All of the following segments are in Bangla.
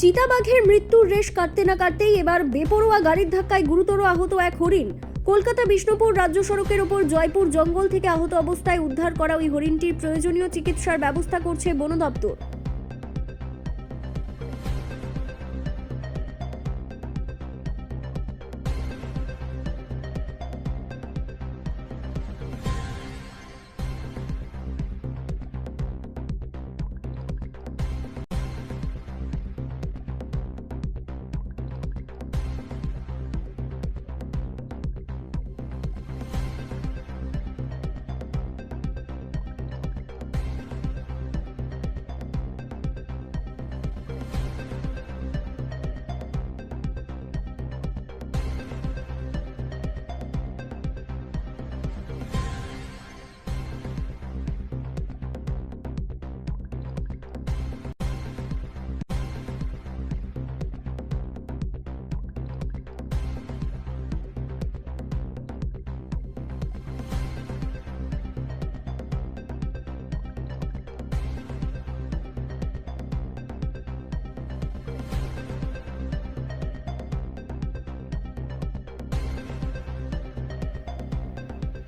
চিতাবাঘের মৃত্যুর রেশ কাটতে না কাটতেই এবার বেপরোয়া গাড়ির ধাক্কায় গুরুতর আহত এক হরিণ। কলকাতা বিষ্ণুপুর রাজ্য সড়কের ওপর জয়পুর জঙ্গল থেকে আহত অবস্থায় উদ্ধার করা ওই হরিণটির প্রয়োজনীয় চিকিৎসার ব্যবস্থা করছে বন দপ্তর।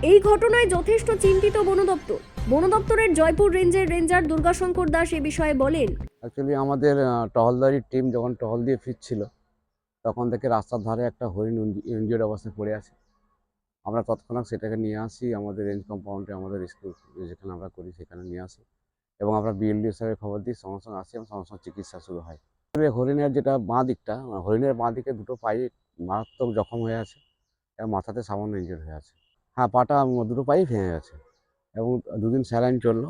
এই ঘটনায় যথেষ্ট চিন্তিত বন দপ্তর বন দপ্তরের জয়পুর রেঞ্জের রেঞ্জার দুর্গাশঙ্কর দাস এ বিষয়ে বলেন, অ্যাকচুয়ালি আমাদের টহলদারির টিম যখন টহল দিয়ে ফিরছিল, তখন থেকে রাস্তার ধারে একটা হরিণ ইনজিওর্ড অবস্থায় পড়ে আছে। আমরা তৎক্ষণাৎ সেটাকে নিয়ে আসি, আমাদের রেঞ্জ কম্পাউন্ডে, আমাদের স্কুল যেখানে আমরা করি সেখানে নিয়ে আসি এবং আমরা বিএলডি স্যারের খবর দিই সঙ্গে সঙ্গে আসি এবং সঙ্গে সঙ্গে চিকিৎসা শুরু হয়। হরিণের যেটা বাঁ দিকটা, হরিণের বাঁ দিকে দুটো পায়ে মারাত্মক জখম হয়ে আছে এবং মাথাতে সামান্য ইনজিওর্ড হয়ে আছে। হ্যাঁ পাটা দুটো পাই ভেঙে গেছে। এবং দুদিন স্যালাইন চলল।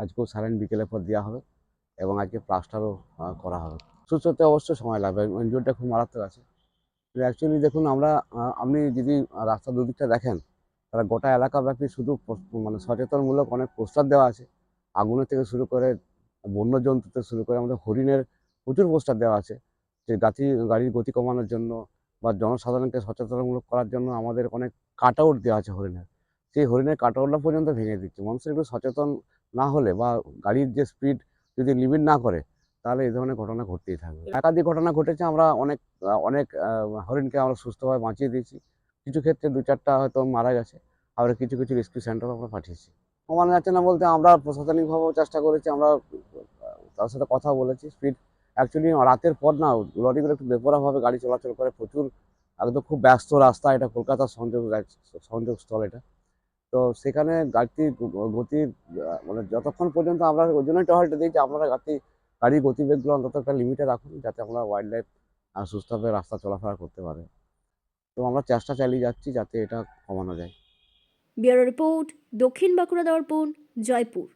আজকেও স্যালাইন বিকেলের পর দেওয়া হবে এবং আজকে প্লাস্টারও করা হবে। সুস্থ হতে অবশ্যই সময় লাগবে। ইনজুরিটা খুব মারাত্মক আছে। অ্যাকচুয়ালি দেখুন, আমরা আপনি যদি রাস্তার দুদিকটা দেখেন, তাহলে গোটা এলাকাব্যাপী শুধু মানে সচেতনমূলক অনেক পোস্টার দেওয়া আছে। আগুনের থেকে শুরু করে বন্য জন্তু থেকে শুরু করে আমাদের হরিণের প্রচুর পোস্টার দেওয়া আছে। যে গাড়ি গাড়ির গতি কমানোর জন্য বা জনসাধারণকে সচেতনমূলক করার জন্য আমাদের অনেক কাট আউট দেওয়া আছে হরিণের। সেই হরিণের কাট আউটটা পর্যন্ত ভেঙে দিচ্ছে। মানুষের একটু সচেতন না হলে বা গাড়ির যে স্পিড যদি লিমিট না করে, তাহলে এই ধরনের ঘটনা ঘটতেই থাকবে। একাধিক ঘটনা ঘটেছে, আমরা অনেক অনেক হরিণকে আমরা সুস্থভাবে বাঁচিয়ে দিয়েছি। কিছু ক্ষেত্রে দু চারটা হয়তো মারা গেছে। আবার কিছু কিছু রেস্কিউ সেন্টারও আমরা পাঠিয়েছি। কমানো যাচ্ছে না বলতে আমরা প্রশাসনিকভাবেও চেষ্টা করেছি, আমরা তার সাথে কথা বলেছি স্পিড অ্যাকচুয়ালি রাতের পর না লরিগুলো একটু বেপরাভাবে গাড়ি চলাচল করে প্রচুর, একদম খুব ব্যস্ত রাস্তা এটা কলকাতার সংযোগ, সংযোগস্থল এটা। তো সেখানে গাড়ির গ- গতির মানে যতক্ষণ পর্যন্ত আমরা ওই জন্যই টহলটা দিই যে আপনারা গাড়ি গাড়ির গতিবেগগুলো অন্তত একটা লিমিটে রাখুন যাতে আমরা ওয়াইল্ড লাইফ সুস্থভাবে রাস্তা চলাফেরা করতে পারে। তো আমরা চেষ্টা চালিয়ে যাচ্ছি যাতে এটা কমানো যায়। ব্যুরো রিপোর্ট দক্ষিণ বাঁকুড়া দর্পণ, জয়পুর।